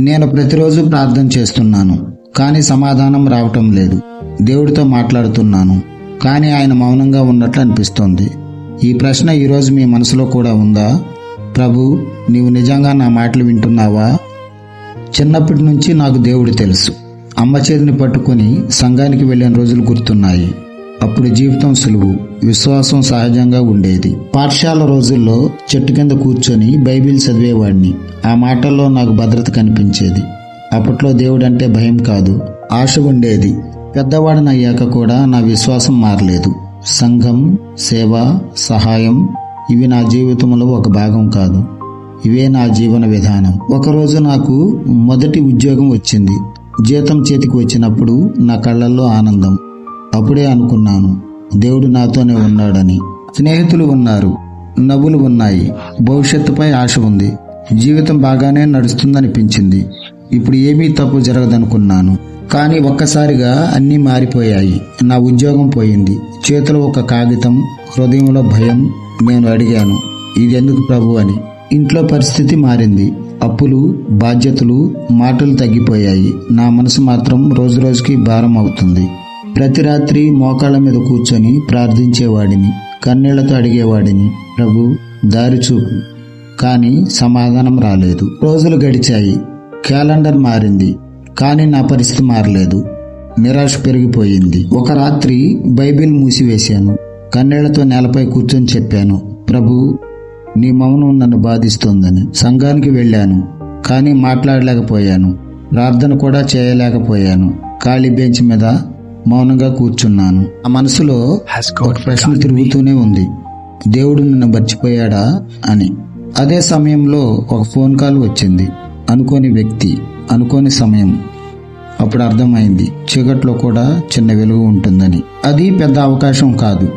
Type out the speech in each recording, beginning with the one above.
నేను ప్రతిరోజు ప్రార్థన చేస్తున్నాను కానీ సమాధానం రావటం లేదు. దేవుడితో మాట్లాడుతున్నాను కానీ ఆయన మౌనంగా ఉన్నట్లు అనిపిస్తోంది. ఈ ప్రశ్న ఈరోజు మీ మనసులో కూడా ఉందా? ప్రభు నీవు నిజంగా నా మాటలు వింటున్నావా? చిన్నప్పటి నుంచి నాకు దేవుడు తెలుసు. అమ్మ చేతిని పట్టుకుని సంఘానికి వెళ్ళిన రోజులు గుర్తున్నాయి. అప్పుడు జీవితం సులువు విశ్వాసం సహజంగా ఉండేది. పాఠశాల రోజుల్లో చెట్టు కింద కూర్చొని బైబిల్ చదివేవాడిని. ఆ మాటల్లో నాకు భద్రత కనిపించేది. అప్పట్లో దేవుడంటే భయం కాదు ఆశ ఉండేది. పెద్దవాడిని అయ్యాక కూడా నా విశ్వాసం మారలేదు. సంఘం సేవ సహాయం ఇవి నా జీవితంలో ఒక భాగం కాదు. ఇవే నా జీవన విధానం. ఒకరోజు నాకు మొదటి ఉద్యోగం వచ్చింది. జీతం చేతికి వచ్చినప్పుడు నా కళ్ళల్లో ఆనందం. అప్పుడే అనుకున్నాను దేవుడు నాతోనే ఉన్నాడని. స్నేహితులు ఉన్నారు నవ్వులు ఉన్నాయి. భవిష్యత్తుపై ఆశ ఉంది. జీవితం బాగానే నడుస్తుందనిపించింది. ఇప్పుడు ఏమీ తప్పు జరగదనుకున్నాను. కానీ ఒక్కసారిగా అన్నీ మారిపోయాయి. నా ఉద్యోగం పోయింది. చేతిలో ఒక కాగితం హృదయంలో భయం నేను అడిగాను ఇది ఎందుకు ప్రభు? అని. ఇంట్లో పరిస్థితి మారింది. అప్పులు బాధ్యతలు మాటలు తగ్గిపోయాయి. నా మనసు మాత్రం రోజు రోజుకి భారం అవుతుంది. ప్రతి రాత్రి మోకాళ్ళ మీద కూర్చొని ప్రార్థించేవాడిని కన్నీళ్ళతో అడిగేవాడిని ప్రభు దారి చూపు. కానీ సమాధానం రాలేదు. రోజులు గడిచాయి. క్యాలెండర్ మారింది. కానీ నా పరిస్థితి మారలేదు. నిరాశ పెరిగిపోయింది. ఒక రాత్రి బైబిల్ మూసివేశాను. కన్నీళ్ళతో నేలపై కూర్చొని చెప్పాను ప్రభు నీ మౌనం నన్ను బాధిస్తోందని. సంఘానికి వెళ్ళాను. కానీ మాట్లాడలేకపోయాను. ప్రార్థన కూడా చేయలేకపోయాను. ఖాళీ బెంచ్ మీద మౌనంగా కూర్చున్నాను. ఆ మనసులో ఒక ప్రశ్న తిరుగుతూనే ఉంది. దేవుడు నిన్ను మర్చిపోయాడా అని. అదే సమయంలో ఒక ఫోన్ కాల్ వచ్చింది. అనుకోని వ్యక్తి అనుకోని సమయం. అప్పుడు అర్థమైంది చీకట్లో కూడా చిన్న వెలుగు ఉంటుందని. అది పెద్ద అవకాశం కాదు.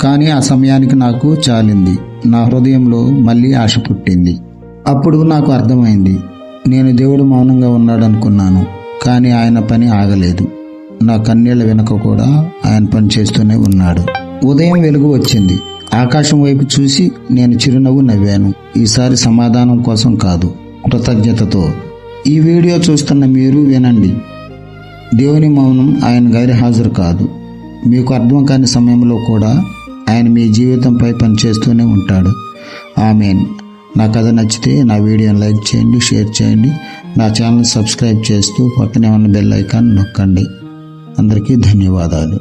కానీ ఆ సమయానికి నాకు చాలింది. నా హృదయంలో మళ్ళీ ఆశ పుట్టింది. అప్పుడు నాకు అర్థమైంది నేను దేవుడు మౌనంగా ఉన్నాడనుకున్నాను కానీ ఆయన పని ఆగలేదు. నా కన్నీళ్ళ వెనుక కూడా ఆయన పని చేస్తూనే ఉన్నాడు. ఉదయం వెలుగు వచ్చింది. ఆకాశం వైపు చూసి నేను చిరునవ్వు నవ్వాను. ఈసారి సమాధానం కోసం కాదు కృతజ్ఞతతో. ఈ వీడియో చూస్తున్న మీరు వినండి. దేవుని మౌనం ఆయన గైర్హాజరు కాదు. మీకు అర్థం కాని సమయంలో కూడా ఆయన మీ జీవితంపై పనిచేస్తూనే ఉంటాడు. ఆమెన్. నా కథ నచ్చితే నా వీడియోని లైక్ చేయండి షేర్ చేయండి. నా ఛానల్ సబ్స్క్రైబ్ చేస్తూ పక్కనే ఉన్న బెల్ ఐకాన్ నొక్కండి. అందరికీ ధన్యవాదాలు